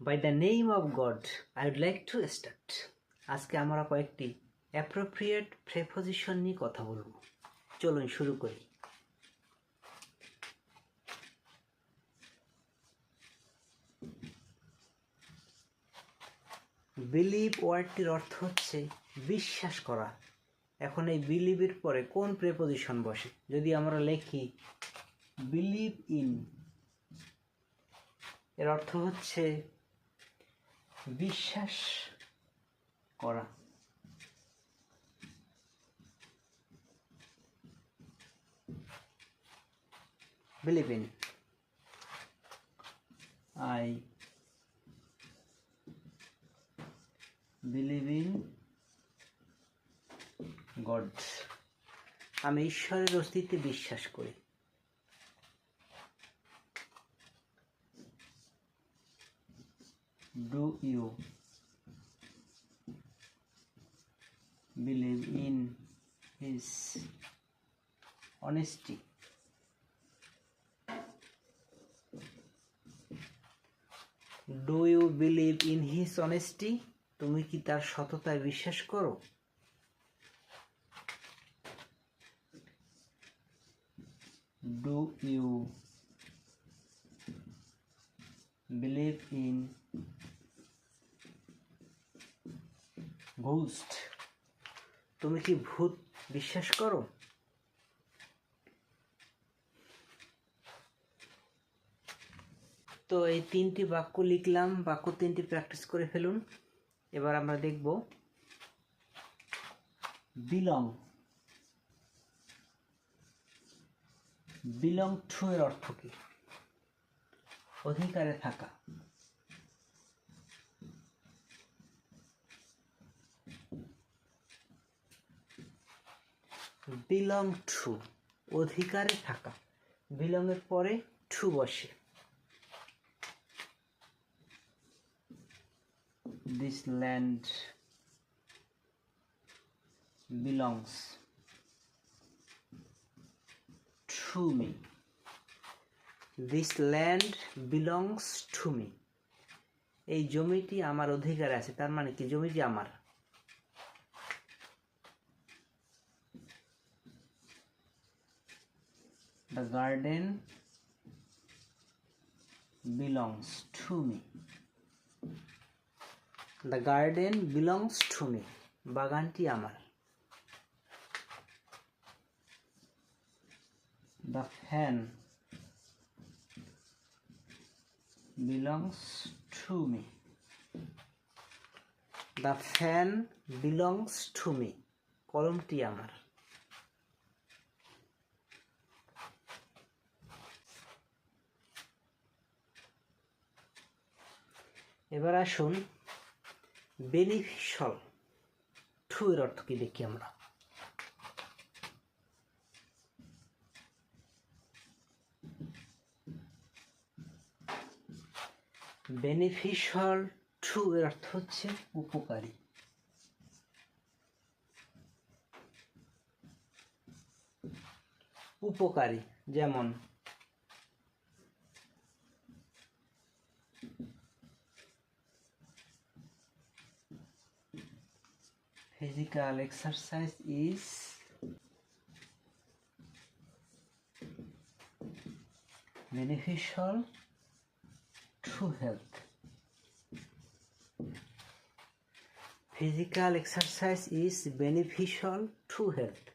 By the name of God I would like to start আজকে আমরা কয়েকটি appropriate preposition নিয়ে কথা বলব। চলুন শুরু করি। বিলিভ ওয়ার্ডটির অর্থ হচ্ছে বিশ্বাস করা। এখন এই বিলিভের পরে কোন প্রেপোজিশন বসে? যদি আমরা লেখি বিলিভ ইন এর অর্থ হচ্ছে বিশ্বাস করা। Believe in I believe in God আমি ঈশ্বরের অস্তিত্বে বিশ্বাস করি। Do you believe in his honesty do you believe in his honesty তুমি কি তার সততায় বিশ্বাস করো do you believe in ghost তুমি কি ভূত বিশ্বাস করো? তো এই তিনটি বাক্য লিখলাম, বাক্য তিনটি প্র্যাকটিস করে ফেলুন। এবার আমরা দেখব। বিলং। বিলং টু এর অর্থ কি? অধিকারে থাকা। বিলং টু অধিকারে থাকা। বিলংয়ের পরে টু বসে। This land belongs to me this land belongs to me এই জমিটি আমার অধিকারে আছে, তার মানে কি? জমিটি আমার। The garden belongs to me. The garden belongs to me. বাগানটি আমার The fan belongs to me. The fan belongs to me. কলমটি আমার এবার আসুন বেনিফিশাল টু এর অর্থ কি দেখি আমরা। বেনিফিশাল টু এর অর্থ হচ্ছে উপকারী। উপকারী, যেমন physical exercise is beneficial to health physical exercise is beneficial to health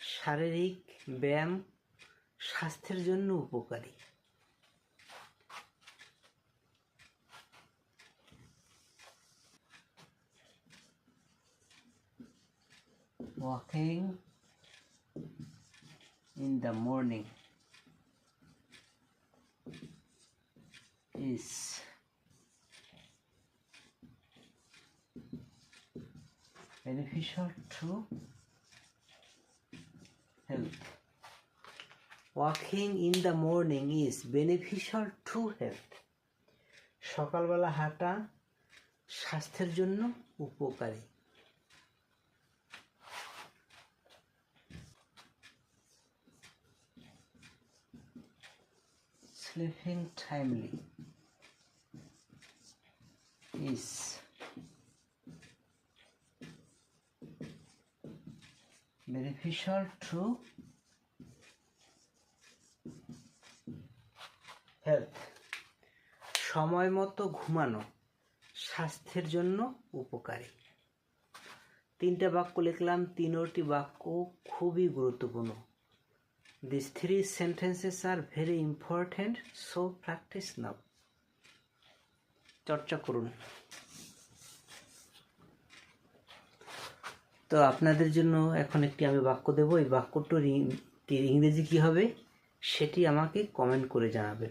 শারীরিক ব্যায়াম স্বাস্থ্যের জন্য উপকারী walking in the morning is beneficial to health. Walking in the morning is beneficial to health. সকালবেলা হাঁটা স্বাস্থ্যের জন্য উপকারী sleeping timely. Is beneficial to health সময় মতো ঘুমানো স্বাস্থ্যের জন্য উপকারী। তিনটা বাক্য লিখলাম, তিনোটি বাক্য খুবই গুরুত্বপূর্ণ। This three sentences are very important, so practice now. চর্চা করুন। তো আপনাদের জন্য এখন একটি আমি বাক্য দেবো। এই বাক্যটির ইংরেজি কি হবে? সেটি আমাকে কমেন্ট করে জানাবেন।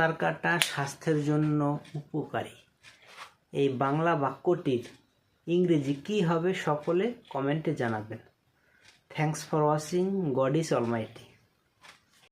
সাঁতার কাটা স্বাস্থ্যের জন্য উপকারী। এই বাংলা বাক্যটির ইংরেজি কি হবে সকলে কমেন্টে জানাবেন। Thanks for watching God is almighty